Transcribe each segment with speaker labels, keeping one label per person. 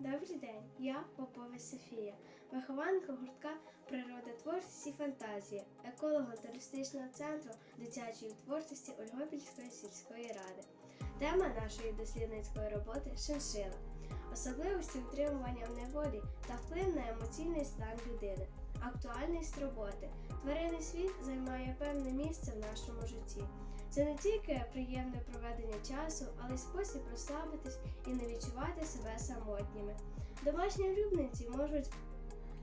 Speaker 1: Добрий день, я Попова Софія, вихованка гуртка Природа творчість і фантазія, еколого туристичного центру дитячої творчості Ольгопільської сільської ради. Тема нашої дослідницької роботи шиншила, особливості утримування в неволі та вплив на емоційний стан людини. Актуальність роботи. Тваринний світ займає певне місце в нашому житті. Це не тільки приємне проведення часу, але й спосіб розслабитись і не відчувати себе самотніми. Домашні улюбленці можуть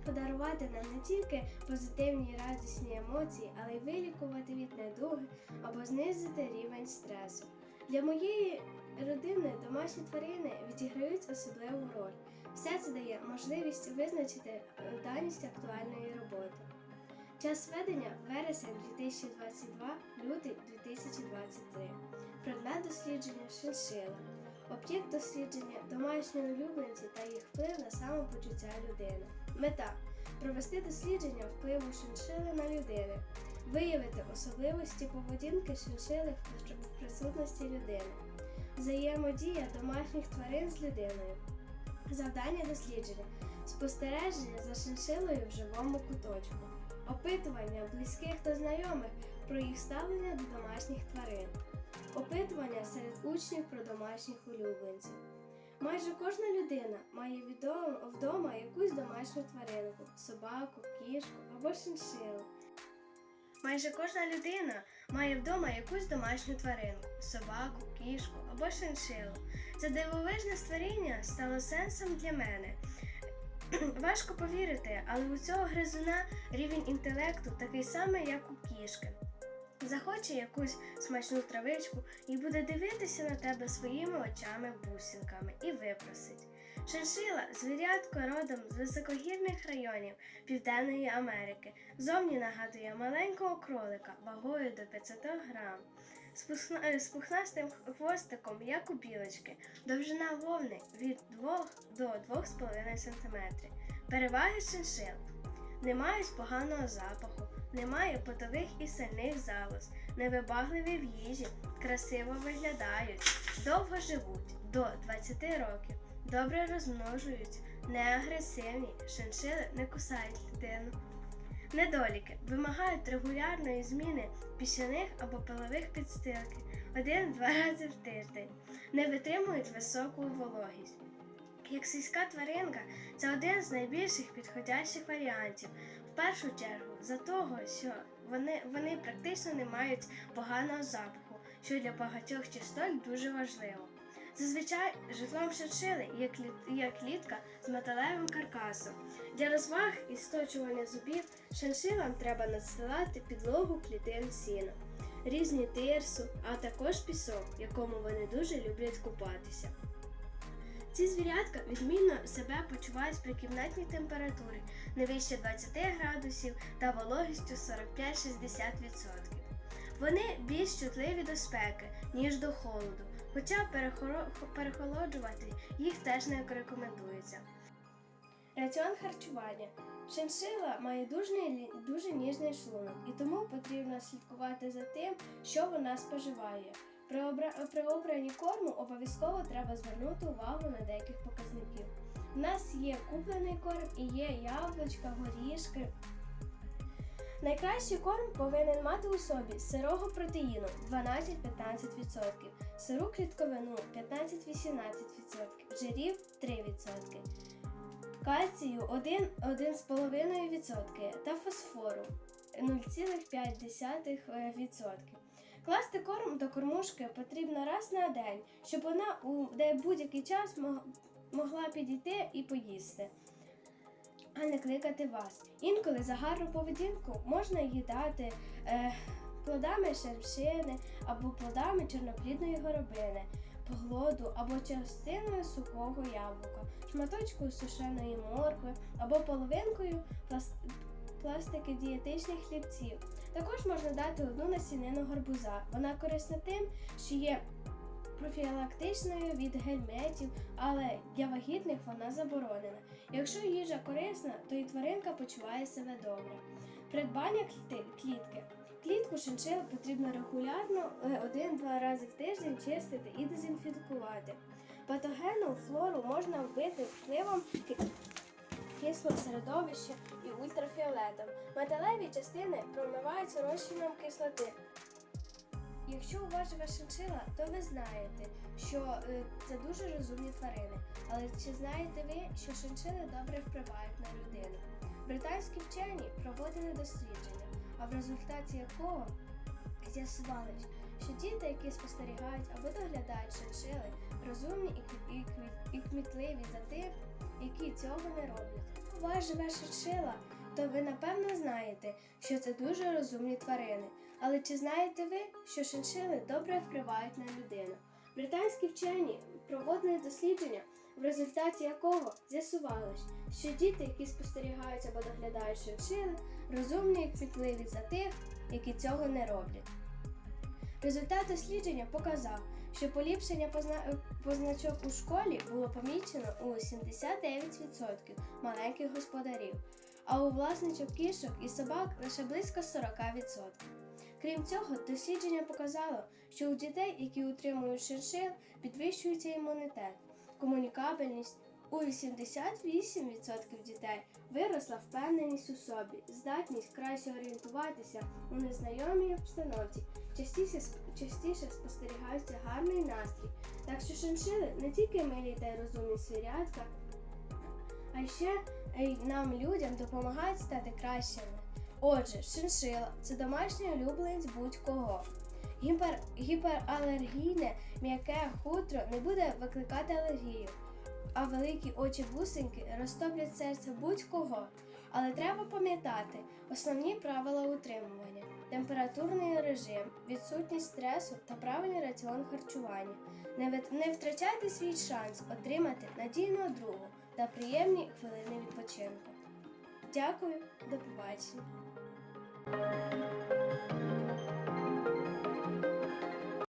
Speaker 1: подарувати нам не тільки позитивні і радісні емоції, але й вилікувати від недуги або знизити рівень стресу. Для моєї родини домашні тварини відіграють особливу роль. Все це дає можливість визначити е, даність актуальної роботи. Час ведення вересень 2022, лютий 2023. Предмет дослідження шиншила. Об'єкт дослідження домашні улюбленці та їх вплив на самопочуття людини. Мета провести дослідження впливу шиншили на людини, виявити особливості поведінки шиншили в присутності людини, взаємодія домашніх тварин з людиною. Завдання дослідження спостереження за шиншилою в живому куточку, опитування близьких та знайомих про їх ставлення до домашніх тварин, опитування серед учнів про домашніх улюбленців. Майже кожна людина має вдома якусь домашню тваринку собаку, кішку або шиншилу. Майже кожна людина має вдома якусь домашню тваринку собаку, кішку або шиншилу. Це дивовижне створіння стало сенсом для мене. Важко повірити, але у цього гризуна рівень інтелекту такий самий, як у кішки. Захоче якусь смачну травичку і буде дивитися на тебе своїми очами-бусинками і випросить. Шиншила звірятко родом з високогірних районів Південної Америки. Зовні нагадує маленького кролика вагою до 500 грам. З е, пухнастим хвостиком, як у білочки, довжина вовни від 2 до 2,5 см. Переваги шиншил. Не мають поганого запаху, немає потових і сильних залоз, невибагливі в їжі, красиво виглядають, довго живуть до 20 років, добре розмножують, не агресивні, шиншили не кусають людину. Недоліки вимагають регулярної зміни піщаних або пилових підстилки один-два рази в тиждень, не витримують високу вологість. Як сільська тваринка, це один з найбільших підходящих варіантів. В першу чергу за того, що вони, вони практично не мають поганого запаху, що для багатьох чистот дуже важливо. Зазвичай житлом шиншили є, є клітка з металевим каркасом. Для розваг і сточування зубів шиншилам треба надсилати підлогу клітин сіна, різні тирсу, а також пісок, якому вони дуже люблять купатися. Ці звірятка відмінно себе почувають при кімнатній температурі не вище 20 градусів та вологістю 45-60%. Вони більш чутливі до спеки, ніж до холоду, хоча перехолоджувати їх теж не рекомендується. Раціон харчування. Шиншила має дуже, дуже ніжний шлунок, і тому потрібно слідкувати за тим, що вона споживає. При, обра... при обранні корму обов'язково треба звернути увагу на деяких показників. У нас є куплений корм і є яблучка, горішки. Найкращий корм повинен мати у собі сирого протеїну 12-15%, сиру клітковину 15-18%, жирів 3%, кальцію 1-1,5% та фосфору 0,5%. Класти корм до кормушки потрібно раз на день, щоб вона у будь-який час могла підійти і поїсти, а не кликати вас. Інколи за гарну поведінку можна їй дати е, плодами шершини або плодами чорноплідної горобини, поглоду або частиною сухого яблука, шматочкою сушеної моркви або половинкою пласт- пластики дієтичних хлібців. Також можна дати одну насінину гарбуза. Вона корисна тим, що є профілактичною від гельметів, але для вагітних вона заборонена. Якщо їжа корисна, то і тваринка почуває себе добре. Придбання клітки. Клітку шиншил потрібно регулярно е, один-два рази в тиждень чистити і дезінфікувати. Патогенну флору можна вбити впливом ки- кислого середовища і ультрафіолетом. Металеві частини промиваються розчином кислоти. Якщо у вас живе шиншила, то ви знаєте, що е, це дуже розумні тварини. Але чи знаєте ви, що шиншили добре впливають на людину? Британські вчені проводили дослідження, а в результаті якого з'ясували, що діти, які спостерігають або доглядають шиншили, розумні і, кмітливі за тих, які цього не роблять. У вас живе шиншила, то ви напевно знаєте, що це дуже розумні тварини. Але чи знаєте ви, що шиншили добре впливають на людину? Британські вчені проводили дослідження, в результаті якого з'ясувалось, що діти, які спостерігають або доглядають шиншили, розумні і кмітливі за тих, які цього не роблять. Результат дослідження показав, що поліпшення позна- позначок у школі було помічено у 79% маленьких господарів, а у власників кішок і собак лише близько 40%. Крім цього, дослідження показало, що у дітей, які утримують шиншил, підвищується імунітет, комунікабельність. У 88% дітей виросла впевненість у собі, здатність краще орієнтуватися у незнайомій обстановці, частіше, частіше спостерігається гарний настрій. Так що шиншили не тільки милі та й розумні звірятка, а ще нам, людям, допомагають стати кращими. Отже, шиншила це домашній улюбленець будь-кого. Гіпер, гіпералергійне м'яке хутро не буде викликати алергію, а великі очі бусинки розтоплять серце будь-кого. Але треба пам'ятати основні правила утримування: температурний режим, відсутність стресу та правильний раціон харчування. Не втрачайте свій шанс отримати надійного другу та приємні хвилини відпочинку. Дякую, до побачення.